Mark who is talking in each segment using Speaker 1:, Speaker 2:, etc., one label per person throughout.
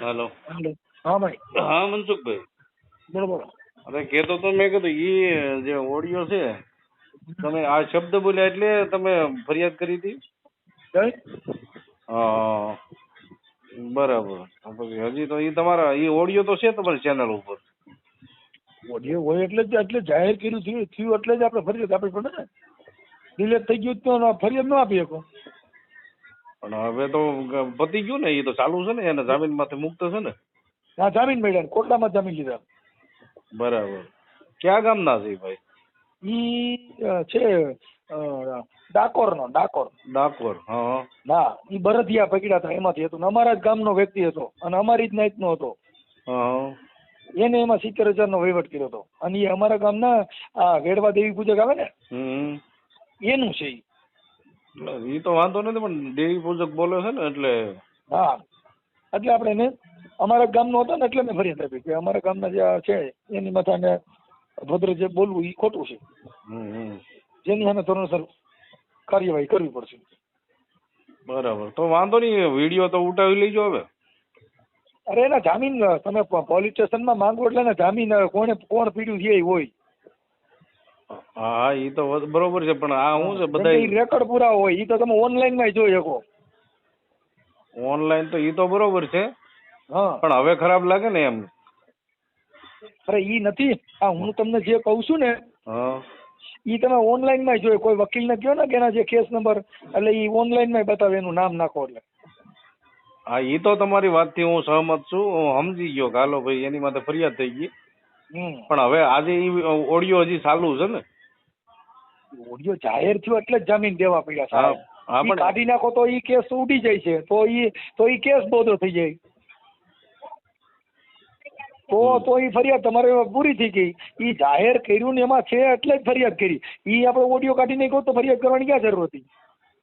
Speaker 1: હાલો.
Speaker 2: હા ભાઈ.
Speaker 1: હા મનસુખભાઈ.
Speaker 2: બોલો બોલો.
Speaker 1: અરે કહેતો તો મેં કીધું ઈ જે ઓડિયો છે તમે આ શબ્દ બોલ્યા એટલે તમે ફરિયાદ કરી હતી? હા. બરાબર. હજી તો ઈ તમારા ઈ ઓડિયો તો છે તમારી ચેનલ ઉપર?
Speaker 2: ઓડિયો હોય એટલે જ એટલે જાહેર કર્યું થયું થયું એટલે જ આપણે ફરિયાદ આપવી પડે ને? ડિલેટ થઈ ગયું તો ફરિયાદ ન આપી શકો.
Speaker 1: પણ હવે તો પતી ગયું ને એ તો ચાલુ છે ને એને જામીનમાંથી મુક્ત છે ને.
Speaker 2: હા જામીન મળ્યા ને કોટલામાં જામીન લીધા.
Speaker 1: બરાબર. ક્યાં ગામના છે ભાઈ?
Speaker 2: ઈ છે ડાકોર ડાકોરનો ડાકોર.
Speaker 1: ડાકોર હા
Speaker 2: ના ઈ બરધિયા પકડ્યા હતા એમાંથી હતું ને અમારા જ ગામનો વ્યક્તિ હતો અને અમારી જ નાઈટનો હતો.
Speaker 1: હા
Speaker 2: એને એમાં સિત્તેર હજારનો વહીવટ કર્યો હતો. અને એ અમારા ગામના આ વેડવા દેવી પૂજક આવે ને
Speaker 1: હમ.
Speaker 2: એનું છે ઈ.
Speaker 1: ઈ તો વાંધો નથી પણ દેવી પૂજક બોલે છે ને એટલે
Speaker 2: હા. એટલે આપણે એને અમારા ગામનો હતો ને એટલે મેં ફરિયાદ આપી કે અમારા ગામના જે આ છે એની માથાને ભદ્ર જે બોલવું એ ખોટું છે. જેની સામે ધોરણસર કાર્યવાહી કરવી પડશે.
Speaker 1: બરાબર. તો વાંધો નહીં વીડિયો તો ઉઠાવી લેજો હવે.
Speaker 2: અરે એના જામીન તમે પોલીસ સ્ટેશનમાં માંગો એટલે એના જામીન કોણે કોણ પીડ્યું છે એ હોય.
Speaker 1: હા ઈ તો બરોબર છે પણ આ શું છે બધા
Speaker 2: રેકોર્ડ પૂરા હોય એ તો તમે ઓનલાઈનમાં જોઈ શકો.
Speaker 1: ઓનલાઈન તો ઈ તો બરોબર છે
Speaker 2: હા.
Speaker 1: પણ હવે ખરાબ લાગે ને એમ.
Speaker 2: અરે ઈ નથી આ હું તમને જે કહું છું ને
Speaker 1: હા.
Speaker 2: ઈ તમે ઓનલાઈનમાં જોઈ કોઈ વકીલ ને કહો ને કે એના જે કેસ નંબર એટલે ઈ ઓનલાઈનમાં બતાવે એનું નામ નાખો એટલે.
Speaker 1: હા ઈ તો તમારી વાતથી હું સહમત છું હું સમજી ગયો કાલો ભાઈ એની માટે ફરિયાદ થઈ ગઈ. પણ હવે આજે ઓડિયો હજી ચાલુ છે ને.
Speaker 2: ઓડિયો જાહેર થયો એટલે જ જામીન દેવા પડ્યા સાહેબ.
Speaker 1: હા પણ
Speaker 2: કાઢી નાખો તો ઈ કેસ ઉડી જાય છે. તો ઈ તો ઈ કેસ બોધો થઈ જાય. તો તો ઈ ફરિયાદ તમારે પૂરી થઈ ગઈ. ઈ જાહેર કર્યું ને એમાં છે એટલે જ ફરિયાદ કરી. ઈ આપણે ઓડિયો કાઢી નાખ્યો તો ફરિયાદ કરવાની ક્યાં જરૂર હતી.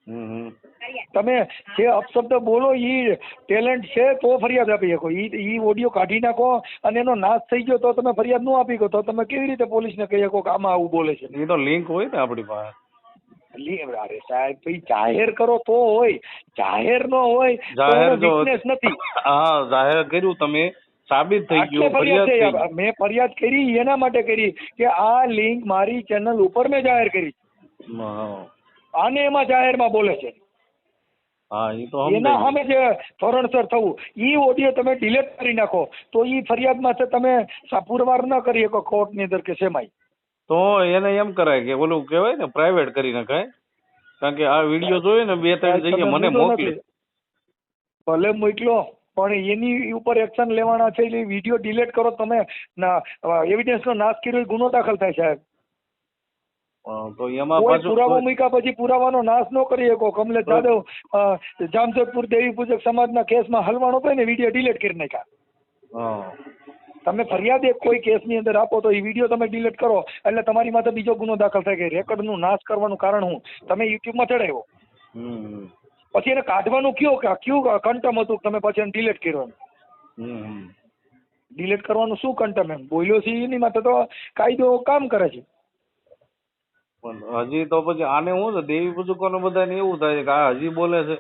Speaker 2: તમે જે અપશબ્દ બોલો એ ટેલેન્ટ છે તો ફરિયાદ આપી શકો. એ ઈ ઓડિયો કાઢી નાખો અને એનો નાશ થઈ ગયો તો તમે ફરિયાદ ન આપી શકો. તો તમે કેવી રીતે પોલીસને કહી શકો કે આમાં આવું બોલે છે?
Speaker 1: એ તો લિંક હોય ને આપણી પાસે.
Speaker 2: અરે સાહેબ ભાઈ જાહેર કરો તો હોય. જાહેર ન હોય
Speaker 1: જાહેર
Speaker 2: નથી.
Speaker 1: હા જાહેર કર્યું તમે સાબિત થઈ ગયું
Speaker 2: ફરિયાદ. મેં ફરિયાદ કરી એના માટે કરી કે આ લિંક મારી ચેનલ ઉપર મેં જાહેર કરી. આને એમાં જાહેરમાં બોલે છે.
Speaker 1: હા તો
Speaker 2: એના સામે જે ધોરણસર થવું ઈ ઓડિયો તમે ડિલેટ કરી નાખો તો ઈ ફરિયાદમાં છે તમે પુરવાર ન કરી શકો કોર્ટની અંદર કે શેમાંય.
Speaker 1: તો એને એમ કરાય કે ઓલું કહેવાય ને પ્રાઇવેટ કરી નાખાય. કારણ કે આ વીડિયો જોયો ને બે ત્રણ જગ્યાએ મને મોકલી.
Speaker 2: ભલે મોકલો પણ એની ઉપર એક્શન લેવાના છે એટલે વીડિયો ડિલેટ કરો તમે એવિડન્સનો નાશ કર્યો ગુનો દાખલ થાય સાહેબ.
Speaker 1: તો એમાં
Speaker 2: કોઈ પુરાવો મૂક્યા પછી પુરાવાનો નાશ ન કરી શકો. કમલેશ જાદવ અ, જામજોધપુર દેવી પૂજક સમાજના કેસમાં હલવાનો હતો ને વીડિયો ડિલીટ કરી નાખ્યા. તમે ફરિયાદ એક કોઈ કેસની અંદર આપો તો એ વીડિયો તમે ડિલીટ કરો. એટલે તમારી માથે બીજો ગુનો દાખલ થાય કે રેકોર્ડનું નાશ કરવાનું કારણ હું? તમે યુટ્યુબમાં ચડાવ્યો. પછી એને કાઢવાનું કયો કે કયું કંટમ હતું તમે પછી એને ડિલીટ કર્યો? ડિલીટ કરવાનું શું કંટમ એમ? બોલ્યો છે એની માટે તો કાયદો કામ કરે છે.
Speaker 1: પણ હજી તો પછી આને શું છે દેવી પુસ્તકોને બધાને એવું થાય છે કે આ હજી બોલે છે.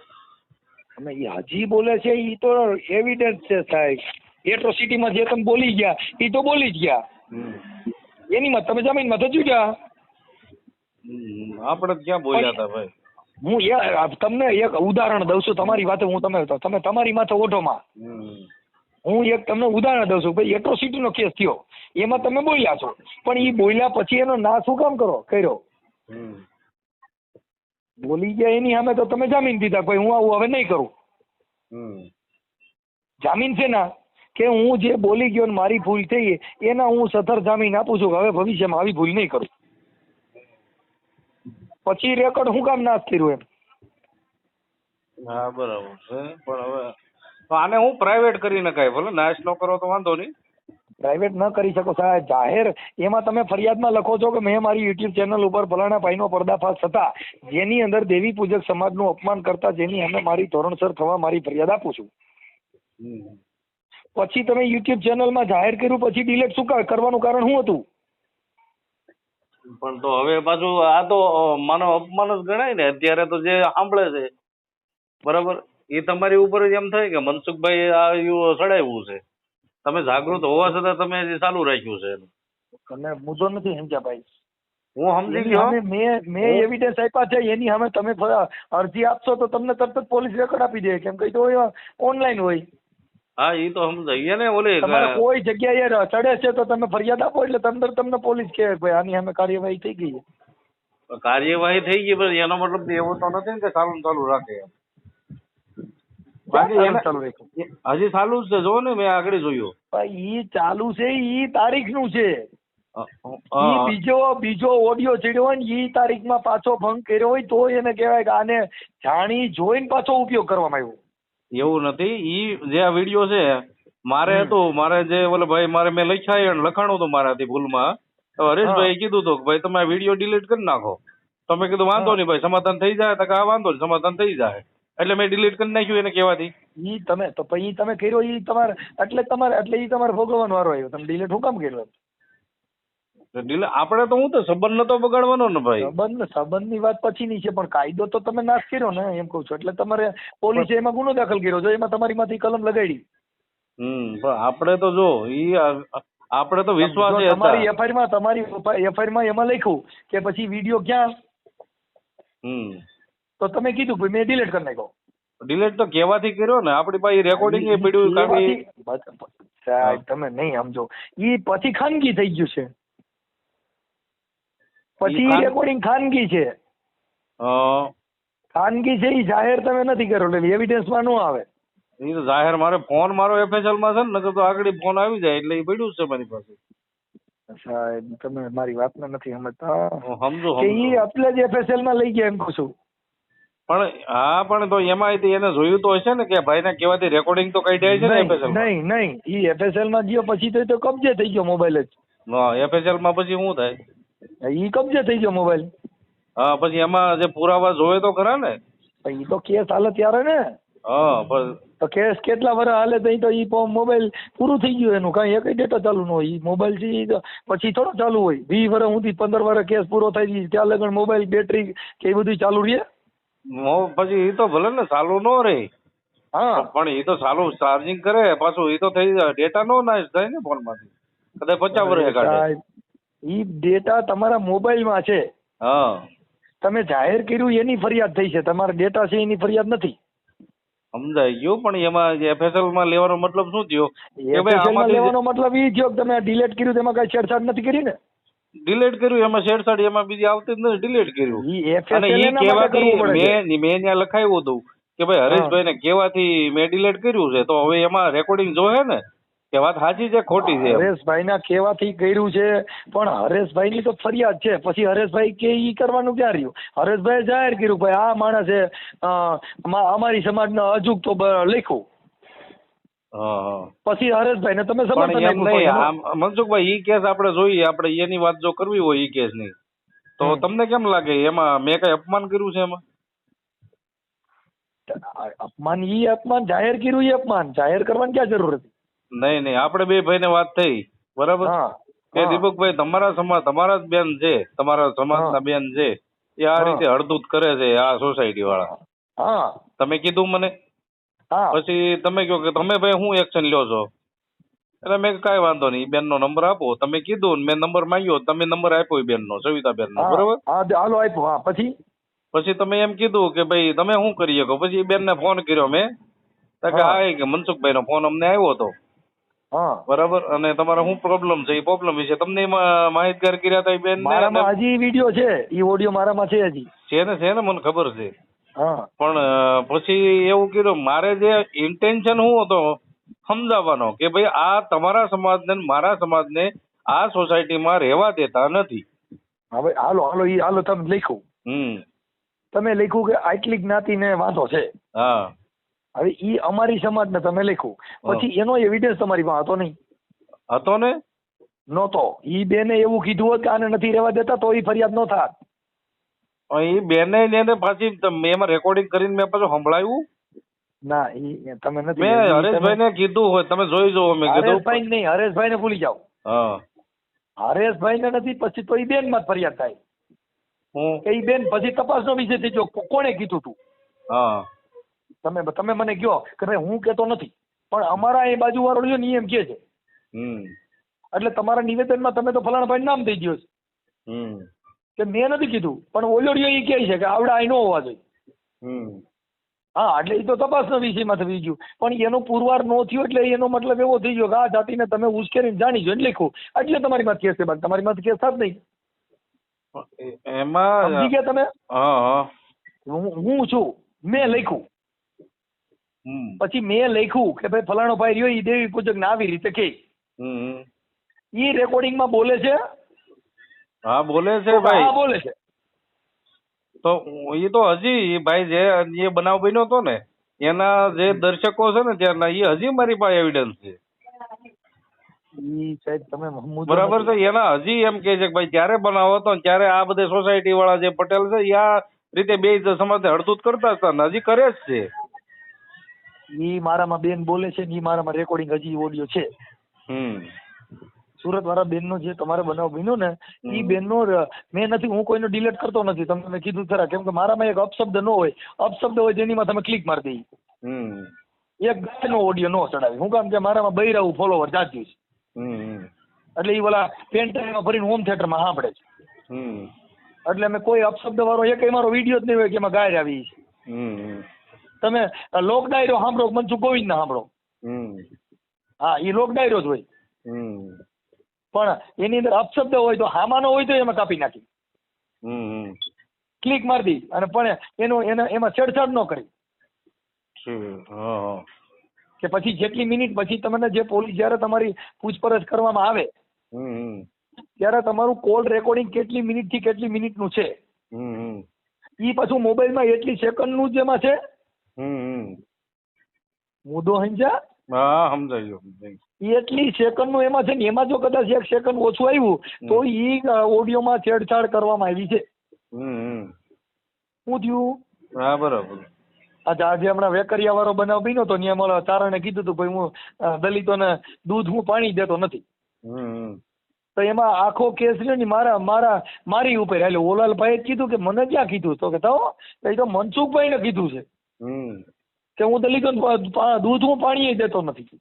Speaker 2: અને એ હજી બોલે છે એ તો એવિડન્સ છે સાહેબ. એટ્રોસિટીમાં જે તમે બોલી ગયા એ તો બોલી જ ગયા.
Speaker 1: હમ.
Speaker 2: એની માં તમે જમીનમાં તો ગયા?
Speaker 1: આપણે ક્યાં બોલ્યા હતા ભાઈ?
Speaker 2: હું એ- તમને એક ઉદાહરણ દઉં છું તમારી વાતે હું તમે તમે તમારી માથે ઓઢોમાં. હું એક તમને ઉદાહરણ દઉં છું ભાઈ એટ્રોસિટી નો કેસ થયો. એમાં તમે બોલ્યા છો. પણ એ બોલ્યા પછી એનો ના શું કામ કરો? કર્યો. બોલી ગયા એની સામે તો તમે જામીન દીધા ભાઈ હું આવું હવે નહીં કરું. જામીન છે ના કે હું જે બોલી ગયો ને મારી ભૂલ થઈ એના હું સથર જામીન આપું છું હવે ભવિષ્યમાં આવી ભૂલ નહીં કરું. પછી રેકોર્ડ હું કામ નાશ કર્યું એમ.
Speaker 1: હા બરાબર છે. પણ હવે આને હું પ્રાઇવેટ કરી નખાય ભલે નાશ ન કરો તો વાંધો નહીં.
Speaker 2: પ્રાઇવેટ ન કરી શકો સાહેબ. જાહેર એમાં તમે ફરિયાદમાં લખો છો કે મેં મારી યુટ્યુબ ચેનલ ઉપર ફલાણા ભાઈનો પર્દાફાશ થતા જેની અંદર દેવી પૂજક સમાજનું અપમાન કરતા જેની અમે મારી ધોરણસર થવા મારી ફરિયાદ આપું છું. પછી તમે યુટ્યુબ ચેનલમાં જાહેર કર્યું પછી ડિલેટ શું કરવાનું કારણ શું હતું?
Speaker 1: પણ તો હવે પાછું આ તો માનો માનવ અપમાન જ ગણાય ને. અત્યારે તો જે સાંભળે છે બરાબર? એ તમારી ઉપર જ એમ થાય કે મનસુખભાઈ આ સડાવ્યું છે. તમે જાગૃત હોવા છતાં તમે હજી ચાલુ રાખ્યું છે.
Speaker 2: તમે મુદ્દો નથી સમજ્યા ભાઈ.
Speaker 1: હું સમજી ગયો.
Speaker 2: મેં મેં એવિડન્સ આપ્યા છે એની સામે તમે અરજી આપશો તો તમને તરત જ પોલીસ રેકોર્ડ આપી દે. કેમ કે તો ઓનલાઈન હોય.
Speaker 1: હા એ તો સમજાય. ને ઓલે
Speaker 2: કોઈ જગ્યાએ ચડે છે તો તમે ફરિયાદ આપો એટલે તંદર તમને પોલીસ કહે કે ભાઈ આની સામે કાર્યવાહી થઈ ગઈ
Speaker 1: કાર્યવાહી થઈ ગઈ પણ એનો મતલબ એવો તો નથી ને કે ચાલુ ચાલુ રાખે એમ. બાકી
Speaker 2: ચાલુ
Speaker 1: એને-
Speaker 2: ચાલુ રાખ્યું.
Speaker 1: એ હજી ચાલુ જ છે જો ને મેં આગળ જોયું.
Speaker 2: ઈ ચાલુ છે ઈ તારીખનું છે.
Speaker 1: અ, અ,
Speaker 2: ઈ બીજો બીજો ઓડિયો ચડ્યો હોય ને ઈ તારીખમાં પાછો ભંગ કર્યો હોય તો એને કહેવાય કે આને જાણી જોઈને પાછો ઉપયોગ કરવામાં આવ્યો.
Speaker 1: એવું નથી ઈ જે આ વીડિયો છે મારે હતો મારે જે ઓલે ભાઈ મારે મેં લખ્યા અને લખાણું હતું મારાથી ભૂલમાં. હરેશભાઈ કીધું હતું કે ભાઈ તમે આ વીડિયો ડિલીટ કરી નાખો. તમે કીધું વાંધો નહીં ભાઈ સમાધાન થઈ જાય. તો કે હા વાંધો નહીં સમાધાન થઈ જાય. એટલે મેં ડિલીટ કરી નાખ્યું એને કહેવાથી.
Speaker 2: ઈ તમે તો પછી તમે કર્યો ઈ તમારે એટલે તમારે એટલે ઈ તમારે ભોગવવાનો વારો આવ્યો. તમે ડિલીટ હું કામ કર્યો
Speaker 1: ડિલે આપણે તો હું તો સંબંધ નતો બગાડવાનો ને ભાઈ.
Speaker 2: સંબંધ સંબંધની વાત પછીની છે પણ કાયદો તો તમે નાશ કર્યો ને એમ કહું છું. એટલે તમારે પોલીસે એમાં ગુનો દાખલ કર્યો. જો એમાં તમારી માંથી કલમ લગાડી.
Speaker 1: હમ પણ આપણે તો જો ઈ આપણે તો વિશ્વાસ
Speaker 2: તમારી એફઆઈઆરમાં તમારી એફઆઈઆરમાં એમાં લખ્યું કે પછી વીડિયો ક્યાં?
Speaker 1: હમ.
Speaker 2: તો તમે કીધું ભાઈ મેં ડિલીટ કરી નાખ્યો.
Speaker 1: ડિલીટ તો કહેવાથી કર્યો ને. આપણી પાસે રેકોર્ડિંગ એ પડ્યું
Speaker 2: સાહેબ તમે નહીં સમજો. ઈ પછી ખાનગી થઈ ગયું છે. પછી રેકોર્ડિંગ ખાનગી છે. ખાનગી છે ઈ જાહેર તમે નથી કર્યો એટલે એવિડન્સમાં ન આવે.
Speaker 1: ઈ તો જાહેર મારે ફોન મારો એફએસએલમાં છે ને નકર તો આગળ ફોન આવી જાય એટલે એ પડ્યું છે મારી પાસે.
Speaker 2: સાહેબ તમે મારી વાતને નથી સમજતા.
Speaker 1: સમજો
Speaker 2: કે ઈ
Speaker 1: સમજુ.
Speaker 2: એટલે જ એફએસએલમાં લઈ ગયા એમ કહું છું.
Speaker 1: પણ હા પણ તો એમાં એને જોયું તો હશે ને કે ભાઈને કેવાથી રેકોર્ડિંગ તો કાઢ્યા છે ને એફએસએલ
Speaker 2: નહીં નહીં. ઈ એફએસએલમાં ગયો પછી તો એ તો કબજે થઈ ગયો મોબાઈલ જ.
Speaker 1: હા FSL માં પછી શું થાય?
Speaker 2: ઈ કબજે થઈ ગયો મોબાઈલ
Speaker 1: હા પછી એમાં જે પુરાવા જોવે તો ખરા ને?
Speaker 2: ઈ તો કેસ હાલે ત્યારે ને.
Speaker 1: હા પણ
Speaker 2: તો કેસ કેટલા વર્ષ હાલે તો ઈ તો ઈ મોબાઈલ પૂરું થઈ ગયું એનું. કાંઈ એક ડેટા ચાલુ ન હોય. ઈ મોબાઈલથી તો પછી થોડો ચાલુ હોય. વીસ વર્ષ સુધી પંદર વર્ષ કેસ પૂરો થઈ જાય ત્યાં લગન મોબાઈલ બેટરી કે એ બધું ચાલુ રહે?
Speaker 1: પછી એ તો ભલે ને ચાલુ નો રે.
Speaker 2: હા.
Speaker 1: પણ એ તો ચાલુ ચાર્જિંગ કરે પાછું એ તો થઈ જાય. ડેટા નો નાશ થાય ને ફોનમાંથી કદાચ પચાસ વર્ષે કાઢે.
Speaker 2: ઈ ડેટા તમારા મોબાઈલમાં છે.
Speaker 1: હા.
Speaker 2: તમે જાહેર કર્યું એની ફરિયાદ થઈ છે. તમારા ડેટા છે એની ફરિયાદ નથી.
Speaker 1: સમજાય ગયું પણ એમાં એફએસએલમાં લેવાનો મતલબ શું થયો? એફએસએલમાં
Speaker 2: લેવાનો મતલબ ઈ થયો કે તમે ડિલેટ કર્યું તેમાં કઈ છેડછાડ નથી કરી ને?
Speaker 1: ડિલીટ કર્યું એમાં છેડછાડી એમાં બીજી આવતી જ નથી ડિલેટ કર્યું. અને
Speaker 2: એ
Speaker 1: કહેવાથી. મેં મેં ત્યાં લખાયું હતું કે ભાઈ હરેશભાઈ ને કહેવાથી મેં ડિલેટ કર્યું છે તો હવે એમાં રેકોર્ડિંગ જોહે ને કે વાત સાચી છે ખોટી છે
Speaker 2: હરેશભાઈ ના કહેવાથી કર્યું છે પણ હરેશભાઈ ની તો ફરિયાદ છે. પછી હરેશભાઈ કે ઈ કરવાનું ક્યાં રહ્યું? હરેશભાઈ જાહેર કર્યું ભાઈ આ માણસે અમારી સમાજ સમાજના અજુક તો લખ્યું. પછી હરેશભાઈ ને તમે સમર્થન
Speaker 1: એમ નહીં મનસુખભાઈ ઈ કેસ આપણે જોઈએ આપણે એની વાત જો કરવી હોય ઈ કેસની તો તમને કેમ લાગે એમાં મેં કઈ અપમાન કર્યું છે એમાં?
Speaker 2: અપમાન ઈ અપમાન જાહેર કર્યું ઈ અપમાન. જાહેર કરવાની ક્યાં જરૂર હતી?
Speaker 1: નહીં નહીં આપણે બે ભાઈ ને વાત થઈ બરાબર? કે દીપકભાઈ તમારા સમાજ તમારા જ બેન છે તમારા સમાજના બેન છે એ આ રીતે હળદૂત કરે છે આ સોસાયટી વાળા.
Speaker 2: હા.
Speaker 1: તમે કીધું મને? પછી તમે કહો કે તમે ભાઈ શું એક્શન લ્યો છો? એટલે મેં કઈ વાંધો નહીં બેન નો નંબર આપો. તમે કીધું મેં નંબર માંગ્યો તમે નંબર આપ્યો બેન નો સવિતા બેન નો બરોબર
Speaker 2: હાલો આપ્યો હા પછી?
Speaker 1: પછી તમે એમ કીધું કે ભાઈ તમે શું કરી શકો? પછી બેન ને ફોન કર્યો મેં. તો કે
Speaker 2: હા.
Speaker 1: કે મનસુખભાઈ નો ફોન અમને આવ્યો હતો
Speaker 2: હા.
Speaker 1: બરાબર? અને તમારા શું પ્રોબ્લેમ છે? એ પ્રોબ્લેમ વિશે તમને માહિતગાર કર્યા હતા બેન
Speaker 2: મારામાં હજી વીડિયો છે. એ ઓડિયો મારામાં છે હજી.
Speaker 1: છે ને છે ને મને ખબર છે. પણ પછી એવું કીધું મારે જે ઇન્ટેન્શન હું હતો સમજાવવાનો કે ભાઈ આ તમારા સમાજને ને મારા સમાજને આ સોસાયટીમાં રહેવા દેતા નથી.
Speaker 2: હવે હાલો હાલો એ હાલો તમે લખ્યું.
Speaker 1: હમ.
Speaker 2: તમે લખ્યું કે આટલી જ્ઞાતિને વાંધો છે.
Speaker 1: હા.
Speaker 2: હવે એ અમારી સમાજને તમે લખ્યું. પછી એનો એવિડન્સ તમારી પાસે હતો નહીં.
Speaker 1: હતો ને?
Speaker 2: નહોતો. ઈ બેને એવું કીધું હોત કે આને નથી રહેવા દેતા તો ઈ ફરિયાદ ન થાત.
Speaker 1: એ બેને એને પાછી એમાં રેકોર્ડિંગ કરીને મેં પાછું સંભળાયું.
Speaker 2: ના ઈ તમે નથી
Speaker 1: મેં હરેશભાઈ ને કીધું હોય તમે જોઈ જુઓ મેં કીધું.
Speaker 2: હરેશભાઈ નહીં હરેશભાઈ ને ભૂલી જાઓ.
Speaker 1: હા.
Speaker 2: હરેશભાઈ ને નથી પછી તો ઈ બેનમાં ફરિયાદ થાય. કે ઈ બેન પછી તપાસનો વિષય થઈ ગયો. કો- કોણે કીધું તું?
Speaker 1: હા.
Speaker 2: તમે તમે મને કહો કે ભાઈ હું કેતો નથી. પણ અમારા એ બાજુ વાળો છે ને એમ કહે છે. એટલે તમારા નિવેદનમાં તમે તો ફલાણા ભાઈ નામ દઈ દો છે. કે મેં નથી કીધું પણ ઓલોડીઓ એ કહે છે કે આવડા અહીં ન હોવા જોઈએ. હા એટલે એ તો તપાસના વિષયમાં થઈ ગયું. પણ એનો પુરવાર ન થયો એટલે એનો મતલબ એવો થઈ ગયો કે આ જાતિને તમે ઉશ્કેરીને જાણી જો એટલે લખ્યું એટલે તમારી માં કેસ છે બાકી તમારી માં કેસ થાત નહીં.
Speaker 1: એમાં
Speaker 2: સમજી ગયા તમે?
Speaker 1: હા
Speaker 2: છું. મેં લખ્યું. પછી મેં લખ્યું કે ભાઈ ફલાણો ભાઈ રહ્યો એ દેવી પૂજક ને આવી રીતે કે એ રેકોર્ડિંગમાં બોલે છે
Speaker 1: હા બોલે છે
Speaker 2: હા
Speaker 1: ભાઈ.
Speaker 2: બોલે. છે
Speaker 1: તો એ તો હજી ભાઈ જે એ બનાવ બન્યો હતો ને એના જે દર્શકો છે ને ત્યાંના એ હજી મારી પાસે એવિડન્સ છે.
Speaker 2: સાહેબ તમે
Speaker 1: બરાબર છે એના હજી એમ કે છે કે ભાઈ ત્યારે બનાવો હતો ત્યારે આ બધે સોસાયટી વાળા જે પટેલ છે એ આ રીતે બે સમાજ હડધૂત કરતા હતા ને હજી કરે જ છે.
Speaker 2: ઈ મારામાં બેન બોલે છે ને ઈ મારામાં રેકોર્ડિંગ હજી ઓડિયો છે.
Speaker 1: હમ.
Speaker 2: સુરત વાળા બેનનો જે તમારે બનાવ બન્યો ને
Speaker 1: એ.
Speaker 2: બેનનો મેં નથી હું કોઈનો ડિલીટ કરતો નથી. તમને મેં કીધું ખરા કેમ કે મારામાં એક અપશબ્દ ન હોય. અપશબ્દ હોય જેનીમાં તમે ક્લિક મારી દઈ.
Speaker 1: હમ.
Speaker 2: એક ગાયનો ઓડિયો નો ચડાવી. હું કામ કે મારામાં બૈરાવું ફોલોવર જાજુ છે એટલે એ ઓલા પેન ડ્રાઈવમાં ભરીને હોમ થિયેટરમાં સાંભળે છે. એટલે અમે કોઈ અપશબ્દ વાળો એક મારો વીડિયો જ નહીં હોય કે એમાં ગાયર આવી છે. તમે લોક ડાયરો સાંભળો મનસુખ ગોવિંદ ના સાંભળો હા એ લોક ડાયરો જ હોય.
Speaker 1: હમ.
Speaker 2: પણ એની અંદર અપશબ્દ હોય તો હામાનો હોય તો એમાં કાપી નાખી. ક્લિક મારી દી. અને પણ એનો એના એમાં છેડછાડ ન કરી. કે પછી જેટલી મિનિટ પછી તમને જે પોલીસ જ્યારે તમારી પૂછપરછ કરવામાં આવે
Speaker 1: હમ
Speaker 2: ત્યારે તમારું કોલ રેકોર્ડિંગ કેટલી મિનિટથી કેટલી મિનિટનું છે?
Speaker 1: હમ
Speaker 2: ઈ પાછું મોબાઈલમાં એટલી સેકન્ડનું જ એમાં છે?
Speaker 1: હમ
Speaker 2: મુદ્દો સમજ્યા?
Speaker 1: હા સમજાઈ ગયો
Speaker 2: સેકન્ડનું એટલી સેકન્ડનું એમાં છે ને એમાં જો કદાચ એક સેકન્ડ ઓછું આવ્યું તો ઈ ઓડિયોમાં છેડછાડ કરવામાં આવી છે. શું થયું?
Speaker 1: હા બરાબર.
Speaker 2: અચ્છા આજે હમણાં વેકરિયા વાળો બનાવ બન્યો તો ત્યાં મારા તારણે કીધું હતું ભાઈ હું દલિતોને દૂધ હું પાણી દેતો નથી. તો એમાં આખો કેસ છે ને મારા મારા મારી ઉપર એટલે ઓલાલભાઈએ કીધું કે મને ક્યાં કીધું? તો કે તો એ તો મનસુખભાઈને કીધું છે કે હું દલિતોને દૂધ હું પાણી દેતો નથી.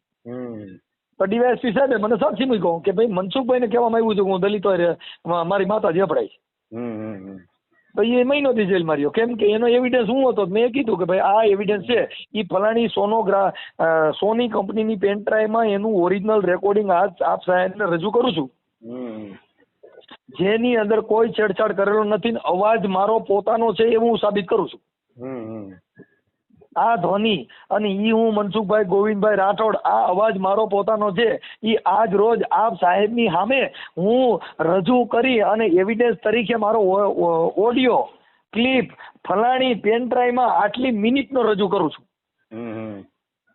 Speaker 2: તો ડીવાયએસપી સાહેબે મને સાક્ષી મૂક્યો કે ભાઈ મનસુખભાઈને કહેવામાં આવ્યું છે કે હું દલિતો મારી માતા જપડાય છે. તો એ મહિનોથી જેલ માર્યો. કેમ કે એનો એવિડન્સ હું હતો મેં કીધું કે ભાઈ આ એવિડન્સ છે. એ ફલાણી સોનોગ્રા સોની કંપનીની પેનડ્રાઈવમાં એનું ઓરિજિનલ રેકોર્ડિંગ આજ આપ સાહેબને રજૂ કરું છું. જેની અંદર કોઈ છેડછાડ કરેલો નથી અવાજ મારો પોતાનો છે એવું હું સાબિત કરું છું. આ ધ્વનિ અને ઈ હું મનસુખભાઈ ગોવિંદભાઈ રાઠોડ આ અવાજ મારો પોતાનો છે. ઈ આજ રોજ આપ સાહેબની સામે હું રજૂ કરી અને એવિડન્સ તરીકે મારો ઓડિયો ક્લિપ ફલાણી પેનડ્રાઈવમાં આટલી મિનિટનો રજૂ કરું છું.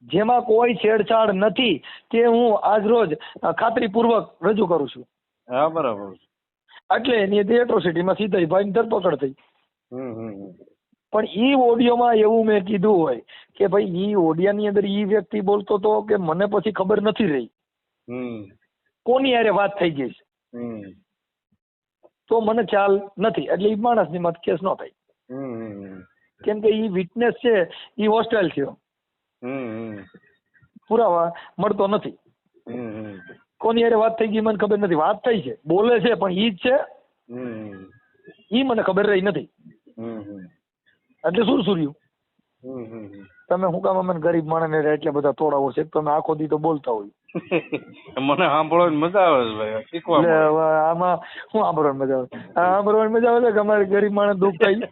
Speaker 2: જેમાં કોઈ છેડછાડ નથી તે હું આજ રોજ ખાતરીપૂર્વક રજૂ કરું છું.
Speaker 1: હા બરાબર
Speaker 2: એટલે એની એટ્રોસિટીમાં સીધા ભાઈની ધરપકડ થઈ.
Speaker 1: હમ હમ.
Speaker 2: પણ ઈ ઓડિયોમાં એવું મેં કીધું હોય કે ભાઈ ઈ ઓડિયાની અંદર ઈ વ્યક્તિ બોલતો તો કે મને પછી ખબર નથી રહી. કોની હારે વાત થઈ ગઈ છે? તો મને ખ્યાલ નથી. એટલે ઈ માણસની મત કેસ ન થાય. કેમ કે ઈ વિટનેસ છે ઈ હોસ્ટેલ થયો. પુરાવા મળતો નથી. કોની હારે વાત થઈ ગઈ મને ખબર નથી. વાત થઈ છે. બોલે છે પણ ઈ જ છે. ઈ મને ખબર રહી નથી. એટલે શું સુર્યું. તમે હું કામ અમે ગરીબ માણસને એટલે બધા તોડાવો છે. તમે આખો દી તો બોલતા હોય.
Speaker 1: મને સાંભળવાની મજા આવે છે ભાઈ શીખવા
Speaker 2: આમાં શું સાંભળવાની મજા આવે? સાંભળવાની મજા આવે છે કે અમારે ગરીબ માણસ દુઃખ થાય?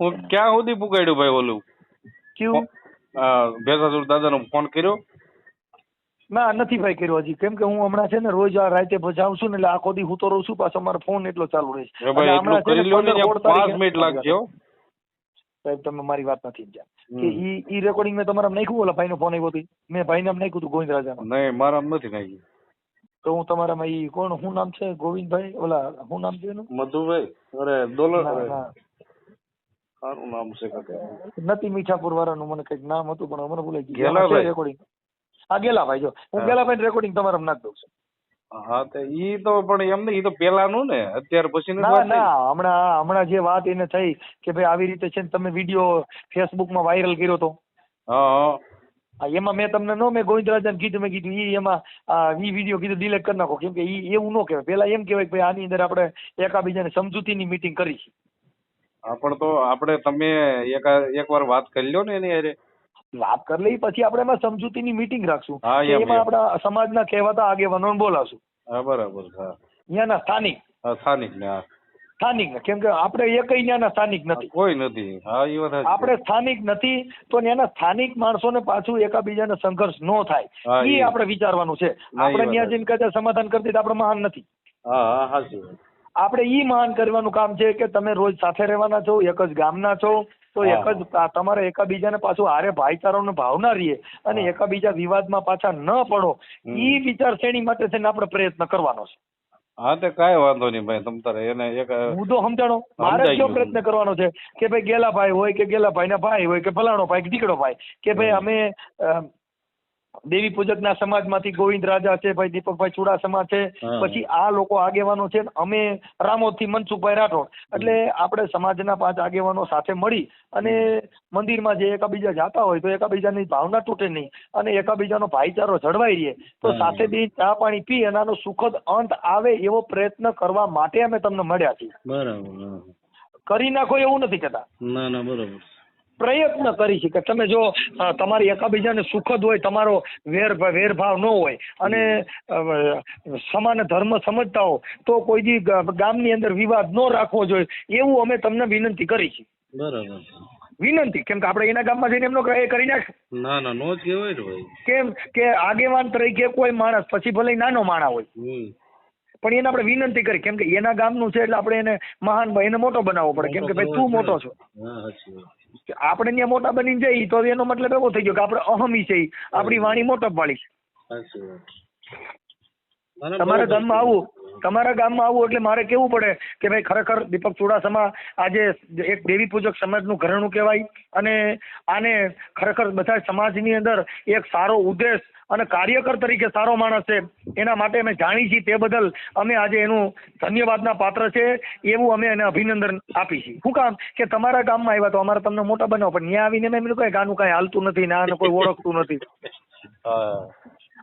Speaker 1: હું ક્યાં સુધી પુકાડ્યું ભાઈ ઓલું? કયું? ભેસાસુર દાદાનો ફોન કર્યો.
Speaker 2: ના નથી ભાઈ કર્યો હજી. કેમ કે હું હમણાં છે ને રોજ આ રાતે પછી છું ને એટલે આખો દી હું તો રહું છું પાછો મારો ફોન એટલો ચાલુ રહે છે.
Speaker 1: એ ભાઈ
Speaker 2: અને
Speaker 1: એટલું
Speaker 2: હમણાં છે
Speaker 1: કરી લ્યો ને
Speaker 2: ને 15
Speaker 1: ત્યાં પાંચ
Speaker 2: તારીખે-
Speaker 1: મિનિટ લાગશે હો.
Speaker 2: સાહેબ તમે મારી વાત નથી સમજ્યા. કે ઈ ઈ રેકોર્ડિંગ મેં તમારા નાખ્યું? ઓલા ભાઈ નો ફોન આવ્યો હતી મેં ભાઈને નામ નાખ્યું હતું ગોવિંદ રાજા
Speaker 1: નહીં મારા નથી નાખ્યું.
Speaker 2: તો હું તમારામાં ઈ કોણ? શું નામ છે? ગોવિંદભાઈ? ઓલા શું નામ છે એનું?
Speaker 1: મધુભાઈ. અરે
Speaker 2: ના, ના.
Speaker 1: સારું નામ છે
Speaker 2: નથી મીઠાપુર વાળાનું મને કંઈક નામ હતું પણ મને ભૂલાઈ ગયું. રેકોર્ડિંગ હા ગેલાભાઈ જો. હું. ગેલાભાઈ રેકોર્ડિંગ તમારે નાખ દઉં છું.
Speaker 1: હા તો ઈ તો પણ એમ નહીં ઈ તો પેલાનું ને. અત્યાર પછી
Speaker 2: ના ના હમણાં હમણાં જે વાત એને થઈ કે ભાઈ આવી રીતે છે ને તમે વીડિયો ફેસબુકમાં વાયરલ કર્યો તો.
Speaker 1: હા
Speaker 2: એમાં મેં તમને નો મેં ગોવિંદરાજન કીધું મેં કીધું ઈ એમાં આ, ઈ વીડિયો કીધું ડિલેટ કરી નાખો. કેમ કે ઈ એવું ન કહેવાય. પેલા એમ કહેવાય કે ભાઈ આની અંદર આપણે એકાબીજાને સમજૂતીની મીટિંગ કરી છે.
Speaker 1: હા પણ તો આપણે તમે એક એકવાર વાત કરી લ્યો ને એની હારે.
Speaker 2: વાત કરી લઈ પછી આપણે એમાં સમજૂતીની મીટિંગ રાખશું.
Speaker 1: એમ.
Speaker 2: આપણા સમાજના કહેવાતા આગેવાનોને બોલાવશું.
Speaker 1: બરાબર
Speaker 2: અહીંયાના સ્થાનિક.
Speaker 1: સ્થાનિક ને
Speaker 2: સ્થાનિક કેમ કે આપણે એક ત્યાંના સ્થાનિક નથી.
Speaker 1: કોઈ નથી. હા એ વાત
Speaker 2: આપણે સ્થાનિક નથી તો ત્યાંના સ્થાનિક માણસોને પાછું એકાબીજાને સંઘર્ષ ન થાય. એ. આપણે વિચારવાનું છે. આપણે ત્યાં જઈને કદાચ સમાધાન કરતી તો આપણે મહાન નથી.
Speaker 1: હા હા સાચી.
Speaker 2: આપણે ઈ મહાન કરવાનું કામ છે કે તમે રોજ સાથે રહેવાના છો એક જ ગામના છો તો એક જ તમારે એકાબીજાને પાછું હારે ભાઈચારાનો ભાવના રહીએ અને. એકાબીજા વિવાદમાં પાછા ન પડો. ઈ વિચારશ્રેણી માટે છે ને આપણે પ્રયત્ન કરવાનો છે.
Speaker 1: હા તે કાંઈ વાંધો નહીં ભાઈ તમ તારે એને એક
Speaker 2: મુદ્દો સમજાણો. મારે કયો પ્રયત્ન કરવાનો છે? કે ભાઈ ગેલા ભાઈ હોય કે ગેલા ભાઈના ભાઈ હોય કે ફલાણો ભાઈ કે દીકડો ભાઈ કે ભાઈ અમે દેવી પૂજકના સમાજમાંથી ગોવિંદ રાજા છે ભાઈ દીપકભાઈ ચુડાસમા છે પછી આ લોકો આગેવાનો છે અમે રામોદથી મનસુખભાઈ રાઠોડ. એટલે આપણે સમાજના પાંચ આગેવાનો સાથે મળી અને મંદિરમાં જે એકબીજા જાતા હોય તો એકબીજાની ભાવના તૂટે નહીં અને એકબીજાનો ભાઈચારો જળવાઈ રહે. તો સાથે બી ચા પાણી પી અને આનો સુખદ અંત આવે એવો પ્રયત્ન કરવા માટે અમે તમને મળ્યા છીએ. કરી નાખો એવું નથી કહેતા.
Speaker 1: ના ના બરાબર.
Speaker 2: પ્રયત્ન કરી છે કે તમે જો તમારી એકાબીજાને સુખદ હોય તમારો વેર વેરભાવ ન હોય અને સમાન ધર્મ સમજતા હો તો કોઈ દી ગામની અંદર વિવાદ ન રાખવો જોઈએ. એવું અમે તમને વિનંતી કરી છે.
Speaker 1: બરાબર.
Speaker 2: વિનંતી. કેમ કે આપણે એના ગામમાં જઈને એમનો એ કરી નાખ.
Speaker 1: ના ના નો કહેવાય ભાઈ.
Speaker 2: કેમ કે આગેવાન તરીકે કોઈ માણસ પછી ભલે નાનો માણા હોય. પણ એને આપણે વિનંતી કરી. કેમ કે એના ગામનું છે એટલે આપણે એને મહાન ભાઈ એને મોટો બનાવવો પડે. કેમ કે ભાઈ તું મોટો છો. આપણે ત્યાં મોટા બનીને જઈએ તો એનો મતલબ એવો થઈ ગયો કે આપણે અહમી છે આપણી વાણી મોટપ વાળી તમારા ગામમાં આવું. તમારા ગામમાં આવું એટલે મારે કેવું પડે કે ભાઈ ખરેખર દીપક ચુડાસમા આજે એક દેવી પૂજક સમાજનું ઘરેણું કહેવાય અને આને ખરેખર બધા સમાજની અંદર એક સારો ઉદ્દેશ અને કાર્યકર તરીકે સારો માણસ છે. એના માટે અમે જાણી છીએ તે બદલ અમે આજે એનું ધન્યવાદના પાત્ર છે એવું અમે એને અભિનંદન આપી છીએ. શું કામ? કે તમારા ગામમાં આવ્યા તો અમારે તમને મોટા બનાવો, પણ ત્યાં આવીને મેં કઈ ગાનું કઈ હાલતું નથી, ને કોઈ ઓળખતું નથી.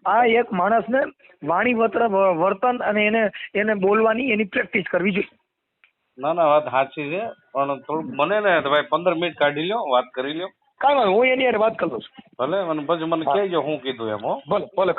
Speaker 2: આ એક માણસને વાણી વત્ર વર્તન અને એને એને બોલવાની એની પ્રેક્ટિસ કરવી જોઈએ.
Speaker 1: ના ના વાત સાચી છે. પણ થોડુંક બને ને ભાઈ પંદર મિનિટ કાઢી લ્યો વાત કરી લ્યો.
Speaker 2: કાંઈ વાંધો હું એની હારે વાત કરું છું.
Speaker 1: ભલે મને પછી મને. કહેજો હું કીધું એમ હો.
Speaker 2: ભલે ભલે